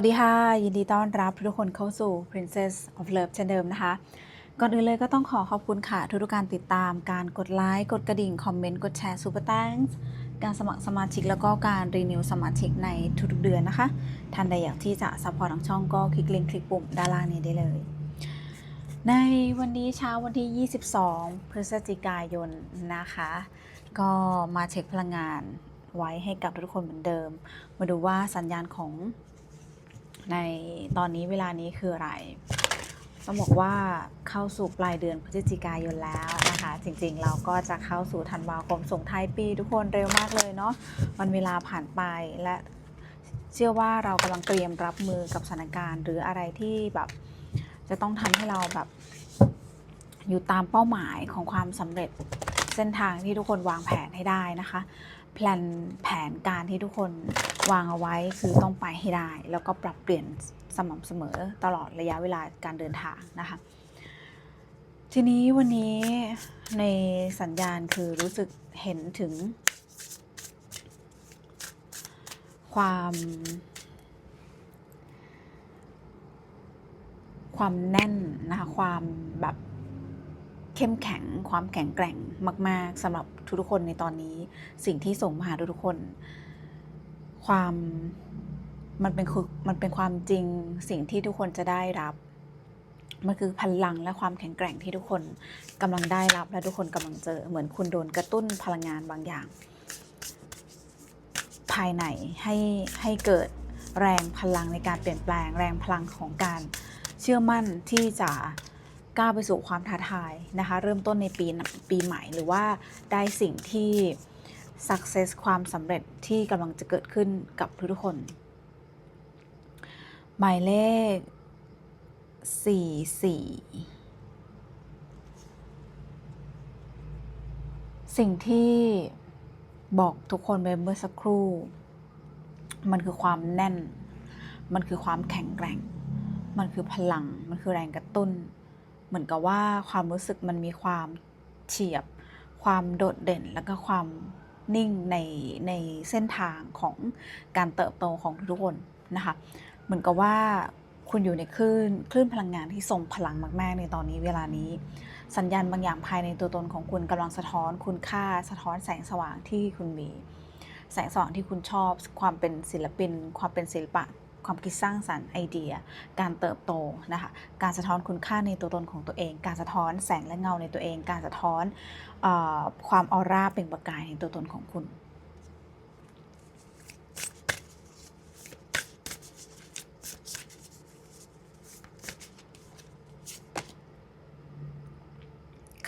สวัสดีค่ะ ยินดีต้อนรับทุกคนเข้าสู่ Princess of Love เช่นเดิมนะคะ ก่อนอื่นเลยก็ต้องขอขอบคุณค่ะ ทุกการติดตามการกดไลค์ กดกระดิ่ง คอมเมนต์ กดแชร์ Super Thanks การสมัครสมาชิกแล้วก็การรีนิวสมาชิกในทุกๆเดือนนะคะท่านใดอยากที่จะซัพพอร์ตทางช่องก็คลิกลิงก์คลิกปุ่มด้านล่างนี้ได้เลย ในวันนี้เช้าวันที่ 22 พฤศจิกายนนะคะ ก็มาเช็คพลังงานไว้ให้กับทุกคนเหมือนเดิม มาดูว่าสัญญาณของ ในตอนนี้เวลานี้คืออะไรต้องบอกว่าเข้าสู่ปลายเดือนพฤศจิกายนแล้วนะคะ จริงๆเราก็จะเข้าสู่ธันวาคมส่งท้ายปี ทุกคนเร็วมากเลยเนาะวันเวลาผ่านไปและเชื่อว่าเรากำลังเตรียมรับมือกับสถานการณ์ หรืออะไรที่แบบจะต้องทำให้เราแบบ อยู่ตามเป้าหมายของความสำเร็จเส้นทางที่ทุกคนวางแผนให้ได้นะคะแพลนแผนการที่ทุกคนวางเอาไว้คือต้องไปให้ได้ แล้วก็ปรับเปลี่ยนสม่ำเสมอตลอดระยะเวลาการเดินทางนะคะ ทีนี้วันนี้ในสัญญาณคือรู้สึกเห็นถึง ความความแน่นนะคะความแบบ เข้มแข็งความแข็งแกร่งมาก ๆสำหรับทุกๆคนในตอนนี้ สิ่งที่ส่งมาหาทุกๆคน ความมันเป็นคือมันเป็นความจริงสิ่งที่ทุกคนจะได้รับ มันคือพลังและความแข็งแกร่งที่ทุกคนกำลังได้รับและทุกคนกำลังเจอ เหมือนคุณโดนกระตุ้นพลังงานบางอย่าง ภายในให้ให้เกิดแรงพลังในการเปลี่ยนแปลง แรงพลังของการเชื่อมั่นที่จะ ก้าวไปสู่ความท้าทายนะคะ เริ่มต้นในปีปีใหม่หรือว่าได้สิ่งที่ success ความสำเร็จที่กำลังจะเกิดขึ้นกับทุกคน หมายเลข 44 สิ่งที่บอกทุกคนไปเมื่อสักครู่ มันคือความแน่น มันคือความแข็งแกร่ง มันคือพลัง มันคือแรงกระตุ้น เหมือนกับว่าความรู้สึกมันมีความเฉียบ ความโดดเด่นแล้วก็ความนิ่งในในเส้นทางของการเติบโตของทุกคนนะคะเหมือนกับว่าคุณอยู่ในคลื่นคลื่นพลังงานที่ทรงพลังมากๆ ในตอนนี้เวลานี้ สัญญาณบางอย่างภายในตัวตนของคุณกำลังสะท้อนคุณค่าสะท้อนแสงสว่างที่คุณมี แสงสว่างที่คุณชอบ ความเป็นศิลปิน ความเป็นศิลปะ ความคิดสร้างสรรค์ไอเดีย การเติบโตนะคะการสะท้อนคุณค่าในตัวตนของตัวเอง การสะท้อนแสงและเงาในตัวเอง การสะท้อนอความออร่าเปล่งประกายในตัวตนของคุณ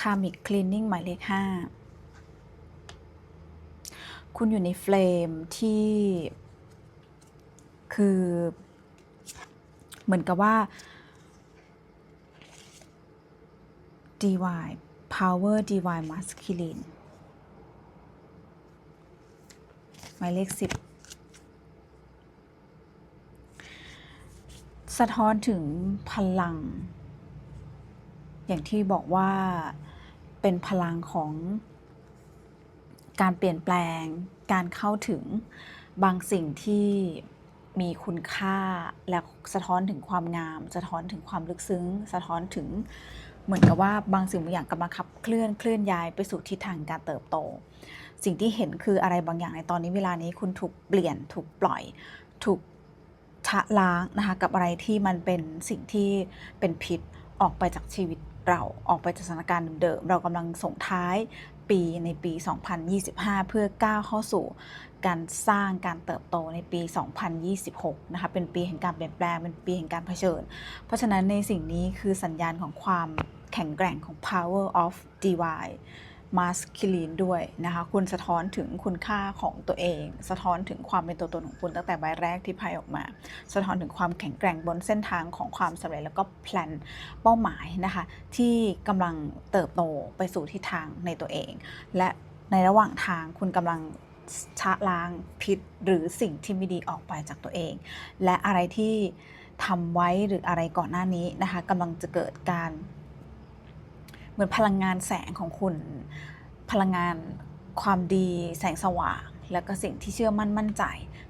คามิกคลีนนิ่งหมายเลขห้าคุณอยู่ในเฟลมที่ คือ เหมือนกับว่า divine power divine masculine หมายเลขสิบสะท้อนถึงพลัง อย่างที่บอกว่าเป็นพลังของการเปลี่ยนแปลง การเข้าถึงบางสิ่งที่ มีคุณค่าและสะท้อนถึงความงาม สะท้อนถึงความลึกซึ้ง สะท้อนถึงเหมือนกับว่าบางสิ่งบางอย่างกำลังขับเคลื่อนเคลื่อนย้ายไปสู่ทิศทางการเติบโต สิ่งที่เห็นคืออะไรบางอย่างในตอนนี้เวลานี้คุณถูกเปลี่ยนถูกปล่อยถูกชะล้างนะคะกับอะไรที่มันเป็นสิ่งที่เป็นพิษออกไปจากชีวิตเราออกไปจากสถานการณ์เดิมๆเรากำลังส่งท้าย ปีในปี 2025 เพื่อก้าวเข้าสู่การสร้างการเติบโตในปี 2026 นะคะ เป็นปีแห่งการเปลี่ยนแปลง เป็นปีแห่งการเผชิญ เพราะฉะนั้นในสิ่งนี้คือสัญญาณของความแข็งแกร่งของ power of divine masculine ด้วยนะคะคุณสะท้อนถึงคุณค่าของตัวเอง สะท้อนถึงความเป็นตัวตนของคุณตั้งแต่ใบแรกที่ไพ่ออกมา สะท้อนถึงความแข็งแกร่งบนเส้นทางของความสำเร็จแล้วก็แพลนเป้าหมายนะคะที่กำลังเติบโตไปสู่ทิศทางในตัวเอง และในระหว่างทางคุณกำลังชะล้างพิษหรือสิ่งที่ไม่ดีออกไปจากตัวเอง และอะไรที่ทำไว้หรืออะไรก่อนหน้านี้นะคะกำลังจะเกิดการ เหมือนพลังงานแสงของคุณ พลังงานความดีแสงสว่าง แล้วก็สิ่งที่เชื่อมั่นมั่นใจ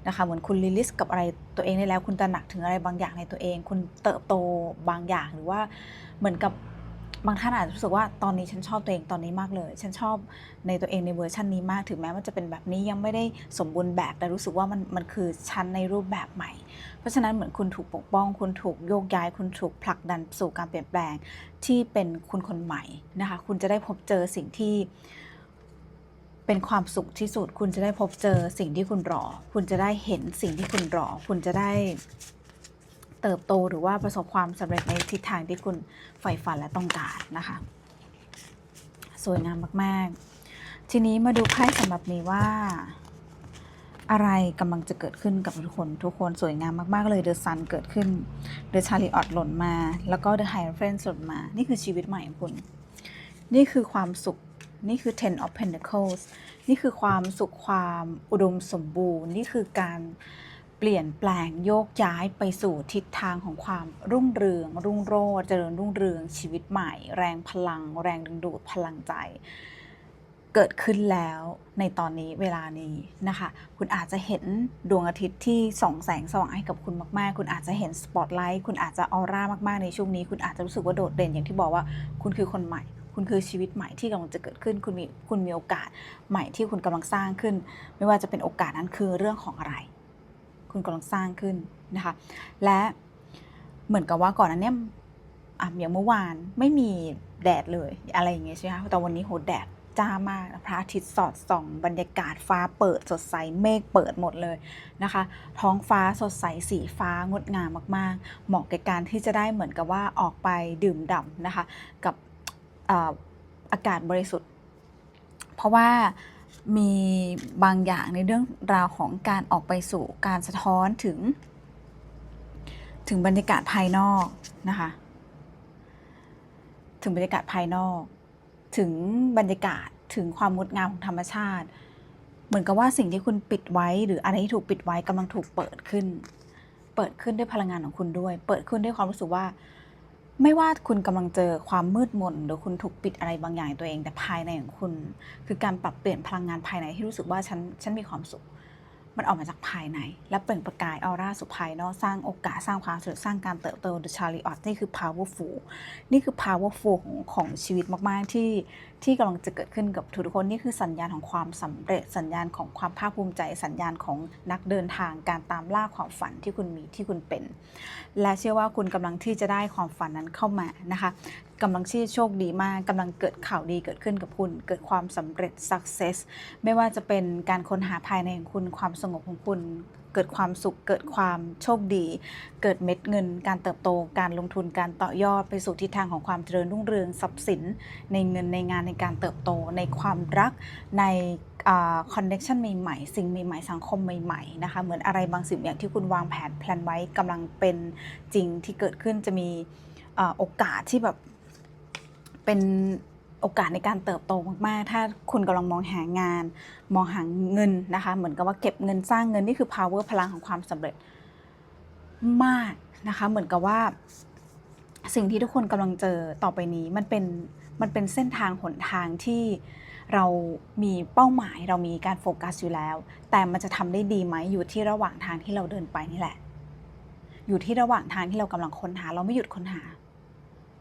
นะคะเหมือนคุณลิลิสกับอะไรตัวเองได้แล้ว คุณตระหนักถึงอะไรบางอย่างในตัวเอง คุณเติบโตบางอย่างหรือว่าเหมือนกับ บางท่านอาจจะรู้สึกว่าตอนนี้ฉันชอบตัวเองตอนนี้มากเลย ฉันชอบในตัวเองในเวอร์ชันนี้มาก ถึงแม้มันจะเป็นแบบนี้ยังไม่ได้สมบูรณ์แบบ แต่รู้สึกว่ามันมันคือฉันในรูปแบบใหม่ เพราะฉะนั้นเหมือนคุณถูกปกป้อง คุณถูกโยกย้าย คุณถูกผลักดันสู่การเปลี่ยนแปลงที่เป็นคุณคนใหม่นะคะ คุณจะได้พบเจอสิ่งที่เป็นความสุขที่สุด คุณจะได้พบเจอสิ่งที่คุณรอ คุณจะได้เห็นสิ่งที่คุณรอ คุณจะได้ เติบโตหรือว่าประสบความสำเร็จในทิศทางที่คุณใฝ่ฝันและต้องการนะคะ สวยงามมาก ๆ ทีนี้มาดูไพ่สำหรับนี้ว่า อะไรกำลังจะเกิดขึ้นกับทุกคนทุกคนสวยงามมาก ๆ เลยเดอะซันเกิดขึ้นเดอะชาริออตหล่นมา แล้วก็เดอะไฮเฟรนหล่นมา นี่คือชีวิตใหม่ของคุณ นี่คือความสุขนี่คือ ten of pentacles นี่คือความสุขความอุดมสมบูรณ์ นี่คือการ เปลี่ยนแปลงโยกย้ายไปสู่ทิศทางของความรุ่งเรือง รุ่งโรจน์เจริญรุ่งเรืองชีวิตใหม่ แรงพลัง แรงดึงดูดพลังใจ เกิดขึ้นแล้วในตอนนี้เวลานี้นะคะ คุณอาจจะเห็นดวงอาทิตย์ที่ส่องแสงสว่างให้กับคุณมาก ๆ คุณอาจจะเห็นสปอตไลท์คุณอาจจะออร่ามาก ๆ ในช่วงนี้ คุณอาจจะรู้สึกว่าโดดเด่นอย่างที่บอกว่าคุณคือคนใหม่คุณคือชีวิตใหม่ที่กำลังจะเกิดขึ้น คุณมีคุณมีโอกาสใหม่ที่คุณกำลังสร้างขึ้น ไม่ว่าจะเป็นโอกาสนั้นคือเรื่องของอะไร คุณกำลังสร้างขึ้นนะคะ และเหมือนกับว่าก่อนนั้นเนี่ยอะอย่างเมื่อวานไม่มีแดดเลยอะไรอย่างเงี้ยใช่ไหมคะแต่วันนี้โหแดดจ้ามากพระอาทิตย์สอดส่อง บรรยากาศฟ้าเปิดสดใสเมฆเปิดหมดเลยนะคะ ท้องฟ้าสดใสสีฟ้างดงามมากๆ เหมาะแก่การที่จะได้เหมือนกับว่าออกไปดื่มด่ำนะคะ กับเอ่ออากาศบริสุทธิ์ เพราะว่า มีบางอย่างในเรื่องราวของการออกไปสู่การสะท้อนถึง ถึงบรรยากาศภายนอกนะคะ ถึงบรรยากาศภายนอก ถึงบรรยากาศถึงความงดงามของธรรมชาติ เหมือนกับว่าสิ่งที่คุณปิดไว้ หรืออะไรที่ถูกปิดไว้กำลังถูกเปิดขึ้น เปิดขึ้นด้วยพลังงานของคุณด้วย เปิดขึ้นด้วยความรู้สึกว่า ไม่ว่าคุณกำลังเจอความมืดมนหรือคุณถูกปิดอะไรบางอย่างในตัวเอง แต่ภายในของคุณ คือการปรับเปลี่ยนพลังงานภายในที่รู้สึกว่าฉันฉันมีความสุข มันออกมาจากภายใน และเปล่งประกายออร่าสู่ภายนอกสร้างโอกาสสร้างความสำเร็จสร้างการเติบโต The Chariot นี่คือ powerful นี่คือ powerful ของของชีวิตมาก ๆ ที่ที่กำลังจะเกิดขึ้นกับทุกคน นี่คือสัญญาณของความสำเร็จ สัญญาณของความภาคภูมิใจ สัญญาณของนักเดินทางการตามล่าความฝันที่คุณมีที่คุณเป็น และเชื่อว่าคุณกำลังที่จะได้ความฝันนั้นเข้ามานะคะ กำลังที่โชคดีมากกำลังเกิดข่าวดีเกิดขึ้นกับคุณ เกิดความสำเร็จ success ไม่ว่าจะเป็นการค้นหาภายในของคุณความสงบของคุณ เกิดความสุข เกิดความโชคดี เกิดเม็ดเงิน การเติบโต การลงทุน การต่อยอดไปสู่ทิศทางของความเจริญรุ่งเรืองทรัพย์สิน ในเงินในงานในการเติบโต ในความรักในคอนเน็ชันใหม่ๆ สิ่งใหม่ๆ สังคมใหม่ๆ นะคะ เหมือนอะไรบางสิ่งอย่างที่คุณวางแผนแพลนไว้กำลังเป็นจริงที่เกิดขึ้นจะมีโอกาสที่แบบ เป็นโอกาสในการเติบโตมาก ๆ ถ้าคุณกำลังมองหางาน มองหาเงินนะคะ เหมือนกับว่าเก็บเงินสร้างเงินนี่คือ power พลังของความสำเร็จมากนะคะ เหมือนกับว่า สิ่งที่ทุกคนกำลังเจอต่อไปนี้มันเป็นมันเป็นเส้นทางหนทางที่เรามีเป้าหมายเรามีการโฟกัสอยู่แล้ว แต่มันจะทำได้ดีไหมอยู่ที่ระหว่างทางที่เราเดินไปนี่แหละ อยู่ที่ระหว่างทางที่เรากำลังค้นหา เราไม่หยุดค้นหา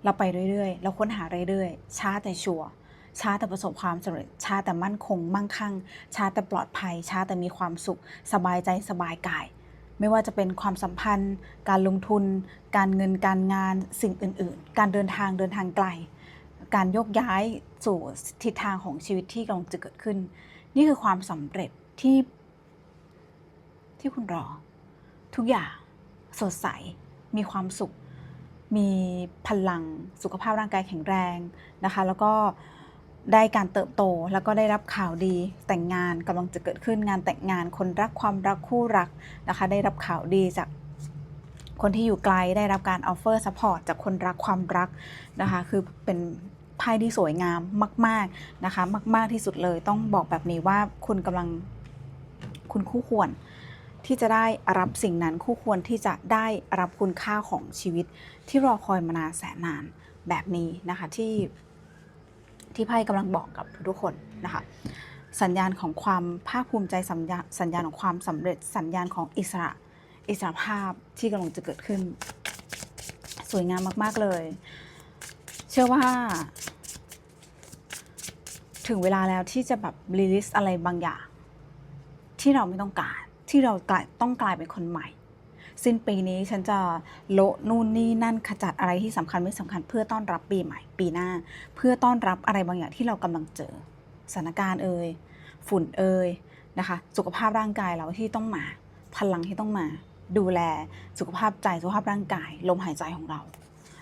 เราไปเรื่อยๆ เราค้นหาเรื่อยๆ ช้าแต่ชัวร์ช้าแต่ประสบความสำเร็จช้าแต่มั่นคง มั่งคั่ง ช้าแต่ปลอดภัย ช้าแต่มีความสุข สบายใจสบายกาย ไม่ว่าจะเป็นความสัมพันธ์ การลงทุน การเงินการงานสิ่งอื่น ๆ การเดินทางเดินทางไกล การยกย้ายสู่ทิศทางของชีวิตที่กำลังจะเกิดขึ้น นี่คือความสำเร็จที่ ที่คุณรอ ทุกอย่างสดใสมีความสุข มีพลังสุขภาพร่างกายแข็งแรงนะคะ แล้วก็ได้การเติบโตแล้วก็ได้รับข่าวดีแต่งงานกำลังจะเกิดขึ้นงานแต่งงานคนรักความรักคู่รักนะคะ ได้รับข่าวดีจากคนที่อยู่ไกลได้รับการออฟเฟอร์ซัพพอร์ตจากคนรักความรักนะคะ คือเป็นไพ่ที่สวยงามมาก ๆนะคะ มาก ๆที่สุดเลยต้องบอกแบบนี้ว่าคุณกำลังคุณคู่ควร ที่จะได้รับสิ่งนั้นคู่ควรที่จะได้รับคุณค่าของชีวิต ที่รอคอยมานานแสนนานแบบนี้นะคะที่ที่ไพ่กำลังบอกกับทุกคนนะคะสัญญาณของความภาคภูมิใจสัญญาสัญญาณของความสำเร็จสัญญาณของอิสระอิสระภาพที่กำลังจะเกิดขึ้น สวยงามมาก ๆ เลย เชื่อว่า ถึงเวลาแล้วที่จะแบบรีลิสอะไรบางอย่าง ที่เราไม่ต้องการ ที่เราต้องกลายเป็นคนใหม่ สิ้นปีนี้ฉันจะโละนู่นนี่นั่นขจัดอะไรที่สำคัญไม่สำคัญ เพื่อต้อนรับปีใหม่ ปีหน้า เพื่อต้อนรับอะไรบางอย่างที่เรากำลังเจอสถานการณ์เอ่ยฝุ่นเอ่ยนะคะ สุขภาพร่างกายเราที่ต้องมา พลังที่ต้องมา ดูแลสุขภาพใจสุขภาพร่างกาย ลมหายใจของเรา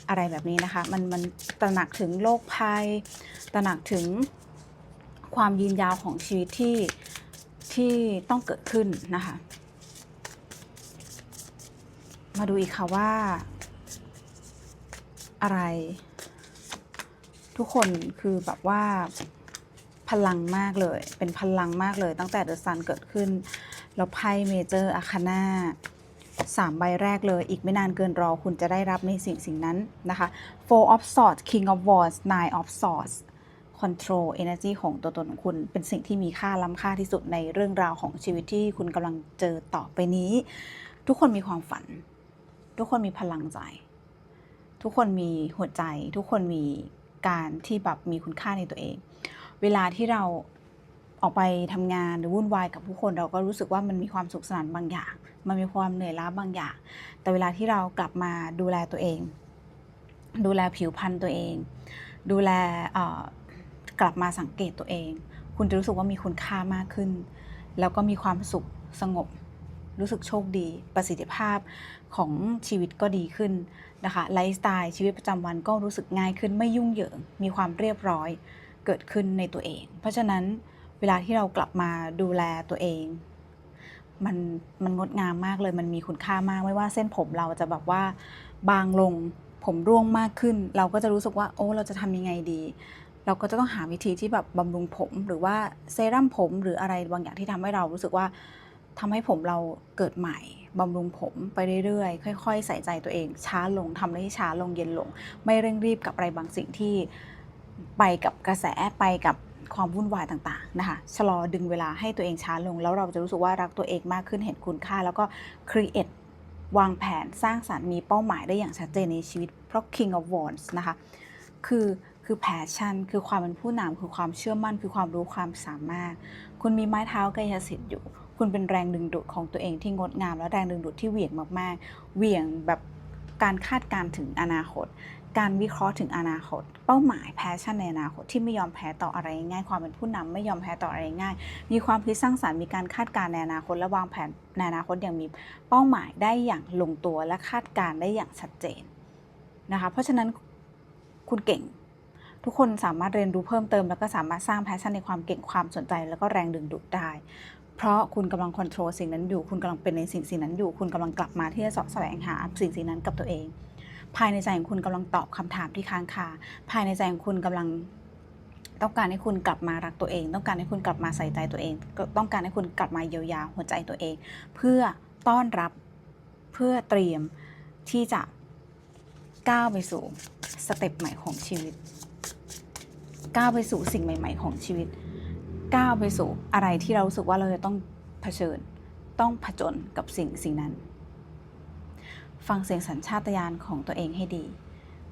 อะไรแบบนี้นะคะ มันมันตระหนักถึงโรคภัย ตระหนักถึงความยืนยาวของชีวิตที่ ที่ต้องเกิดขึ้นนะคะ มาดูอีกค่ะว่า อะไร ทุกคนคือแบบว่าพลังมากเลย เป็นพลังมากเลย ตั้งแต่เดอะซันเกิดขึ้น แล้วไพ่เมเจอร์อาคาน่าสามใบแรกเลย อีกไม่นานเกินรอคุณจะได้รับในสิ่งสิ่งนั้นนะคะ Four of Swords King of Wands Nine of Swords Control Energy ของตัวตนของคุณ เป็นสิ่งที่มีค่าล้ำค่าที่สุดในเรื่องราวของชีวิตที่คุณกำลังเจอต่อไปนี้ ทุกคนมีความฝัน ทุกคนมีพลังใจ ทุกคนมีหัวใจ ทุกคนมีการที่แบบมีคุณค่าในตัวเอง เวลาที่เราออกไปทำงานหรือวุ่นวายกับผู้คนเราก็รู้สึกว่ามันมีความสุขสนานบางอย่าง มันมีความเหนื่อยล้าบางอย่าง แต่เวลาที่เรากลับมาดูแลตัวเอง ดูแลผิวพรรณตัวเอง ดูแล กลับมาสังเกตตัวเอง คุณจะรู้สึกว่ามีคุณค่ามากขึ้น แล้วก็มีความสุขสงบ รู้สึกโชคดี ประสิทธิภาพของชีวิตก็ดีขึ้นนะคะไลฟ์สไตล์ชีวิตประจำวันก็รู้สึกง่ายขึ้นไม่ยุ่งเหยิง มีความเรียบร้อยเกิดขึ้นในตัวเอง เพราะฉะนั้นเวลาที่เรากลับมาดูแลตัวเองมันมันงดงามมากเลยมันมีคุณค่ามากไม่ว่าเส้นผมเราจะแบบว่าบางลงผมร่วงมากขึ้น เราก็จะรู้สึกว่าโอ้เราจะทำยังไงดี เราก็จะต้องหาวิธีที่แบบบำรุงผมหรือว่าเซรั่มผมหรืออะไรบางอย่างที่ทำให้เรารู้สึกว่าทำให้ผมเราเกิดใหม่บำรุงผมไปเรื่อยๆ ค่อย ๆ ใส่ใจตัวเอง ช้าลงทำให้ช้าลงเย็นลง ไม่เร่งรีบกับอะไรบางสิ่งที่ไปกับกระแสไปกับความวุ่นวายต่างๆนะคะชะลอดึงเวลาให้ตัวเองช้าลง แล้วเราจะรู้สึกว่ารักตัวเองมากขึ้นเห็นคุณค่า แล้วก็ create วางแผนสร้างสารรค์มีเป้าหมายได้อย่างชัดเจนในชีวิต เพราะ King of Wands นะคะ คือ คือแพชชั่น คือความเป็นผู้นำคือความเชื่อมั่น คือความรู้ความสามารถ คุณมีไม้เท้ากายสิทธิ์อยู่ คุณเป็นแรงดึงดูดของตัวเองที่งดงาม และแรงดึงดูดที่เหวี่ยงมากๆ เหวี่ยงแบบการคาดการถึงอนาคต การวิเคราะห์ถึงอนาคต เป้าหมายแพชชั่นในอนาคตที่ไม่ยอมแพ้ต่ออะไรง่าย ความเป็นผู้นำไม่ยอมแพ้ต่ออะไรง่าย มีความคิดสร้างสรรค์มีการคาดการณ์ในอนาคตและวางแผนในอนาคตอย่างมีเป้าหมายได้อย่างลงตัวและคาดการณ์ได้อย่างชัดเจนนะคะ เพราะฉะนั้นคุณเก่ง ทุกคนสามารถเรียนรู้เพิ่มเติม แล้วก็สามารถสร้างแพชชั่นในความเก่งความสนใจ แล้วก็แรงดึงดูดได้ เพราะคุณกำลังควบคุมสิ่งนั้นอยู่ คุณกำลังเป็นในสิ่งสิ่งนั้นอยู่ คุณกำลังกลับมาที่จะสาะแสวงหาสิ่งสิ่งนั้นกับตัวเอง ภายในใจของคุณกำลังตอบคำถามที่ค้างคา ภายในใจของคุณกำลังต้องการให้คุณกลับมารักตัวเอง ต้องการให้คุณกลับมาใส่ใจตัวเอง ต้องการให้คุณกลับมาเยียวยาหัวใจตัวเอง เพื่อต้อนรับเพื่อเตรียมที่จะก้าวไปสู่สเต็ปใหม่ของชีวิต ก้าวไปสู่สิ่งใหม่ ๆ ของชีวิต ก้าวไปสู่อะไรที่เราสึกว่าเราจะต้องเผชิญ ต้องผจญกับสิ่งสิ่งนั้น ฟังเสียงสัญชาตญาณของตัวเองให้ดี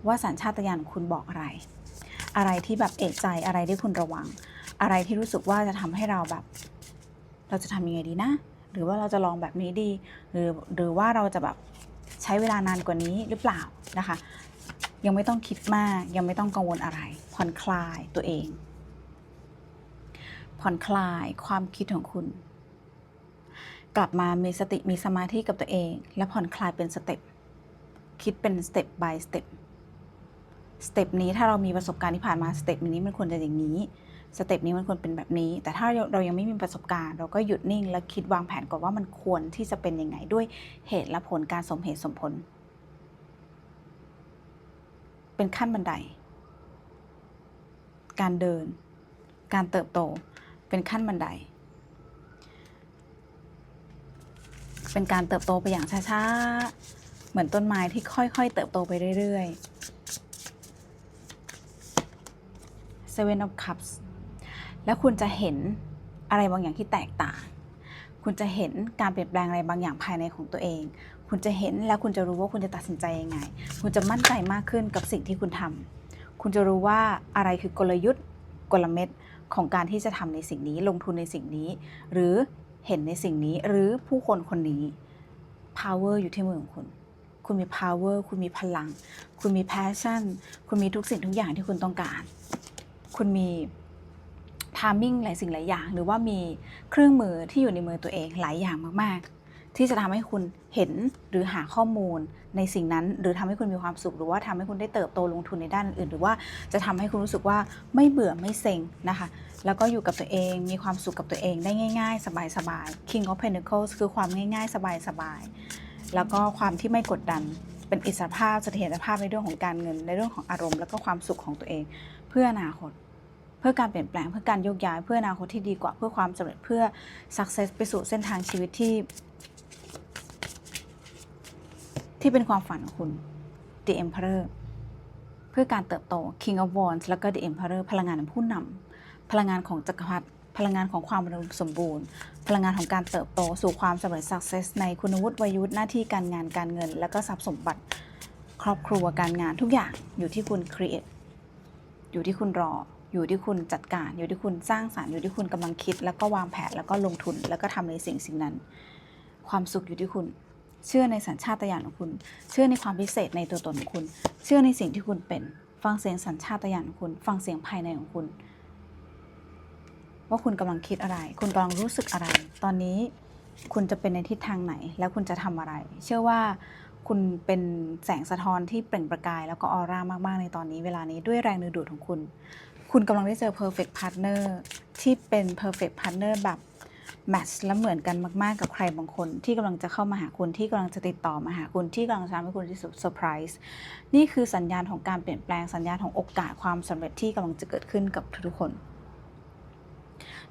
ว่าสัญชาตญาณคุณบอกอะไร อะไรที่แบบเอกใจอะไรที่คุณระวัง อะไรที่รู้สึกว่าจะทำให้เราแบบ เราจะทำยังไงดีนะ หรือว่าเราจะลองแบบนี้ดี หรือหรือว่าเราจะแบบใช้เวลานานกว่านี้หรือเปล่านะคะ ยังไม่ต้องคิดมาก ยังไม่ต้องกังวลอะไร ผ่อนคลายตัวเอง ผ่อนคลายความคิดของคุณ กลับมามีสติมีสมาธิกับตัวเอง และผ่อนคลายเป็นสเต็ปคิดเป็นสเต็ป by สเต็ปสเต็ปนี้ถ้าเรามีประสบการณ์ที่ผ่านมาสเต็ปนี้มันควรจะอย่างนี้สเต็ปนี้มันควรเป็นแบบนี้ แต่ถ้าเรายังไม่มีประสบการณ์ เราก็หยุดนิ่ง และคิดวางแผนก่อนว่ามันควรที่จะเป็นยังไงด้วยเหตุและผลการสมเหตุสมผล เป็นขั้นบันได การเดิน การเติบโต เป็นขั้นบันได เป็นการเติบโตไปอย่างช้าๆ เหมือนต้นไม้ที่ค่อยๆ เติบโตไปเรื่อยๆ Seven of Cups แล้วคุณจะเห็นอะไรบางอย่างที่แตกต่าง คุณจะเห็นการเปลี่ยนแปลงอะไรบางอย่างภายในของตัวเอง คุณจะเห็นและคุณจะรู้ว่าคุณจะตัดสินใจยังไง คุณจะมั่นใจมากขึ้นกับสิ่งที่คุณทำคุณจะรู้ว่าอะไรคือกลยุทธ์กลเม็ดของการที่จะทำในสิ่งนี้ ลงทุนในสิ่งนี้ หรือเห็นในสิ่งนี้หรือผู้คนคนนี้ power อยู่ที่มือของคุณ คุณมี power คุณมีพลัง คุณมี passion คุณมีทุกสิ่งทุกอย่างที่คุณต้องการ คุณมี timing หลายสิ่งหลายอย่าง หรือว่ามีเครื่องมือที่อยู่ในมือตัวเองหลายอย่างมากๆ ที่จะทำให้คุณเห็นหรือหาข้อมูลในสิ่งนั้น หรือทำให้คุณมีความสุข หรือว่าทำให้คุณได้เติบโตลงทุนในด้านอื่น หรือว่าจะทำให้คุณรู้สึกว่าไม่เบื่อไม่เซ็งนะคะ แล้วก็อยู่กับตัวเองมีความสุขกับตัวเองได้ง่าย ๆ สบายๆ King of Pentacles คือความง่ายๆ สบายๆ แล้วก็ความที่ไม่กดดันเป็นอิสรภาพเสถียรภาพในเรื่องของการเงิน ในเรื่องของอารมณ์ แล้วก็ความสุขของตัวเอง เพื่ออนาคต เพื่อการเปลี่ยนแปลงเพื่อการโยกย้ายเพื่ออนาคตที่ดีกว่าเพื่อความสำเร็จเพื่อ success ไปสู่เส้นทางชีวิตที่ ที่เป็นความฝันของคุณ The Emperor เพื่อการเติบโต King of Wands แล้วก็ The Emperor พลังงานของผู้นำพลังงานของจักรพรรดิพลังงานของความอุดมสมบูรณ์ พลังงานของการเติบโตสู่ความสำเร็จ success ในคุณวุฒิวัยวุฒิหน้าที่การงานการเงิน และก็ทรัพย์สมบัติ ครอบครัวการงานทุกอย่างอยู่ที่คุณ create อยู่ที่คุณรอ อยู่ที่คุณจัดการอยู่ที่คุณสร้างสารรค์อยู่ที่คุณกำลังคิด แล้วก็วางแผนแล้วก็ลงทุนแล้วก็ทำในสิ่งสิ่งนั้น ความสุขอยู่ที่คุณ เชื่อในสัญชาตญาณของคุณ เชื่อในความพิเศษในตัวตนของคุณ เชื่อในสิ่งที่คุณเป็น ฟังเสียงสัญชาตญาณของคุณ ฟังเสียงภายในของคุณ ว่าคุณกำลังคิดอะไร คุณกำลังรู้สึกอะไร ตอนนี้คุณจะเป็นในทิศทางไหน แล้วคุณจะทำอะไร เชื่อว่าคุณเป็นแสงสะท้อนที่เปล่งประกาย แล้วก็ออร่ามากๆในตอนนี้เวลานี้ด้วยแรงดึงดูดของคุณ คุณกำลังได้เจอ perfect partner ที่เป็น perfect partner แบบแมทช์และเหมือนกันมาก ๆ กับใครบางคน ที่กำลังจะเข้ามาหาคุณที่กำลังจะติดต่อมาหาคุณที่กำลังจะทำให้คุณที่เซอร์ไพรส์นี่คือสัญญาณของการเปลี่ยนแปลงสัญญาณของโอกาสความสำเร็จที่กำลังจะเกิดขึ้นกับทุกๆคน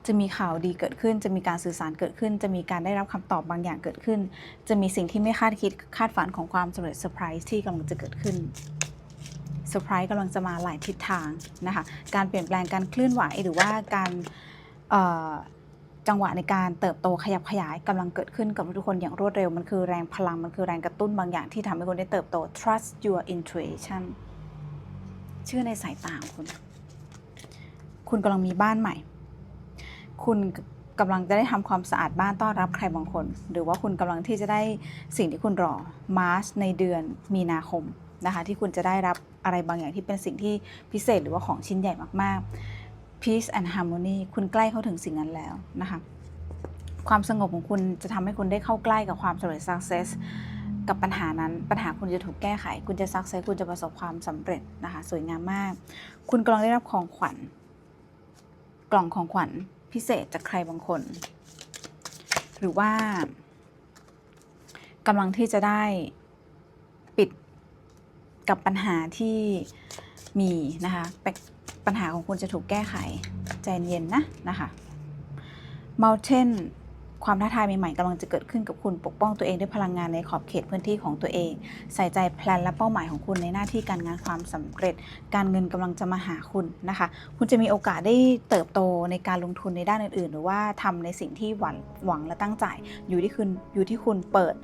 จะมีข่าวดีเกิดขึ้น จะมีการสื่อสารเกิดขึ้น จะมีการได้รับคำตอบบางอย่างเกิดขึ้น จะมีสิ่งที่ไม่คาดคิดคาดฝันของความสำเร็จเซอร์ไพรส์ที่กำลังจะเกิดขึ้น เซอร์ไพรส์กำลังจะมาหลายทิศทางนะคะ การเปลี่ยนแปลงการเคลื่อนไหวหรือว่าการจังหวะในการเติบโตขยับขยายกำลังเกิดขึ้นกับทุกคนอย่างรวดเร็ว มันคือแรงพลังมันคือแรงกระตุ้นบางอย่างที่ทำให้คุณได้เติบโต trust your intuition เชื่อในสายตาของคุณ คุณกำลังมีบ้านใหม่ คุณกำลังจะได้ทำความสะอาดบ้านต้อนรับใครบางคน หรือว่าคุณกำลังที่จะได้สิ่งที่คุณรอมาร์ชในเดือนมีนาคมนะคะที่คุณจะได้รับ อะไรบางอย่างที่เป็นสิ่งที่พิเศษหรือว่าของชิ้นใหญ่มากๆ peace and harmony คุณใกล้เข้าถึงสิ่งนั้นแล้วนะคะความสงบของคุณจะทำให้คุณได้เข้าใกล้กับความสำเร็จ success กับปัญหานั้น ปัญหาคุณจะถูกแก้ไข คุณจะ success คุณจะประสบความสำเร็จนะคะ สวยงามมาก คุณกำลังได้รับของขวัญ กล่องของขวัญพิเศษจากใครบางคน หรือว่ากำลังที่จะได้ กับปัญหาที่มีนะคะปัญหาของคุณจะถูกแก้ไขใจเย็นนะนะคะ Mountain ความท้าทายใหม่ๆกำลังจะเกิดขึ้นกับคุณปกป้องตัวเองด้วยพลังงานในขอบเขตพื้นที่ของตัวเอง ใส่ใจแพลนและเป้าหมายของคุณในหน้าที่การงานความสำเร็จ การเงินกำลังจะมาหาคุณนะคะ คุณจะมีโอกาสได้เติบโตในการลงทุนในด้านอื่น ๆ หรือว่าทำในสิ่งที่หวังหวังและตั้งใจอยู่ที่คุณอยู่ที่คุณเปิด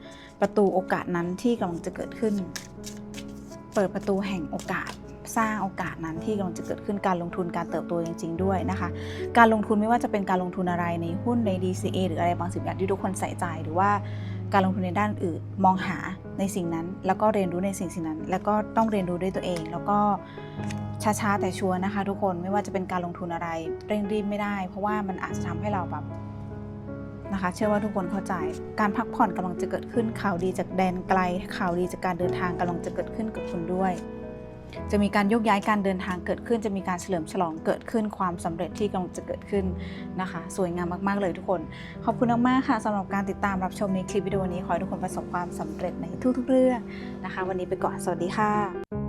ประตูโอกาสนั้นที่กำลังจะเกิดขึ้น เปิดประตูแห่งโอกาสสร้างโอกาสนั้นที่กำลังจะเกิดขึ้นการลงทุนการเติบโตจริง ๆ ด้วยนะคะ การลงทุนไม่ว่าจะเป็นการลงทุนอะไรในหุ้นใน DCA หรืออะไรบางสิ่งอย่างที่ทุกคนใส่ใจหรือว่าการลงทุนในด้านอื่นมองหาในสิ่งนั้น แล้วก็เรียนรู้ในสิ่งสิ่งนั้น แล้วก็ต้องเรียนรู้ด้วยตัวเอง แล้วก็ช้าๆแต่ชัวร์นะคะ ทุกคนไม่ว่าจะเป็นการลงทุนอะไรเร่งรีบไม่ได้ เพราะว่ามันอาจจะทำให้เราแบบ นะคะ เชื่อว่าทุกคนเข้าใจ การพักผ่อนกำลังจะเกิดขึ้นข่าวดีจากแดนไกล ข่าวดีจากการเดินทางกำลังจะเกิดขึ้นกับคุณด้วย จะมีการยกย้ายการเดินทางเกิดขึ้น จะมีการเฉลิมฉลองเกิดขึ้นความสำเร็จที่กำลังจะเกิดขึ้นนะคะ สวยงามมากๆเลยทุกคน ขอบคุณมากๆค่ะสำหรับการติดตามรับชมในคลิปวิดีโอนี้ขอให้ทุกคนประสบความสำเร็จในทุกๆเรื่องนะคะ วันนี้ไปก่อนสวัสดีค่ะ